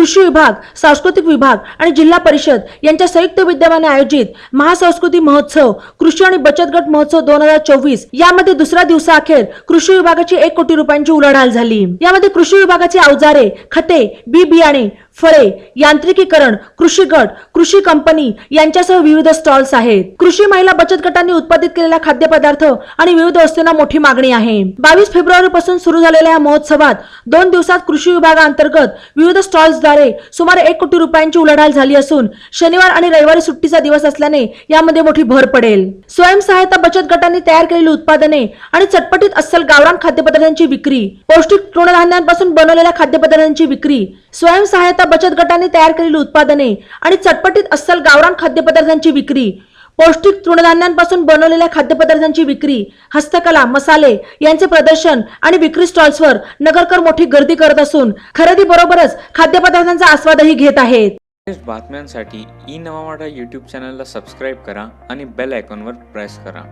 कृषी विभाग सांस्कृतिक विभाग आणि जिल्हा परिषद यांच्या संयुक्त विद्यमाने आयोजित महासंस्कृती महोत्सव कृषी आणि बचत गट महोत्सव दोन हजार चोवीस यामध्ये दुसऱ्या दिवसाअखेर कृषी विभागाची एक कोटी रुपयांची उलाढाल झाली. यामध्ये कृषी विभागाची अवजारे खते बी बियाणे फळे यांत्रिकीकरण कृषी गट कृषी कंपनी यांच्यासह विविध स्टॉल्स आहेत. कृषी महिला बचत गटांनी उत्पादित केलेला खाद्यपदार्थ आणि विविध वस्तूंना मोठी मागणी आहे. बावीस फेब्रुवारी पासून सुरू झालेल्या या महोत्सवात दोन दिवसात कृषी विभागाअंतर्गत विविध स्टॉल्सद्वारे सुमारे एक कोटी रुपयांची उलाढाल झाली असून शनिवार आणि रविवारी सुट्टीचा दिवस असल्याने यामध्ये मोठी भर पडेल. स्वयंसहायता बचत गटांनी तयार केलेली उत्पादने आणि चटपटीत अस्सल गावरान खाद्यपदार्थांची विक्री पौष्टिक तृणधान्यांपासून बनवलेल्या खाद्यपदार्थांची विक्री स्वयंसहायता बचत गटांनी तयार केलेली उत्पादने आणि चटपटीत अस्सल गावरान खाद्यपदार्थांची विक्री पौष्टिक तृणधान्यांपासून बनवलेल्या खाद्यपदार्थांची विक्री हस्तकला मसाले यांचे प्रदर्शन आणि विक्री स्टॉल्सवर नगरकर मोठी गर्दी करत असून खरेदी बरोबरच खाद्यपदार्थांचा आस्वादही घेत आहेत. बातम्यांसाठी ई नवा यूट्यूब चॅनलला सबस्क्राईब करा आणि बेल आयकॉनवर प्रेस करा.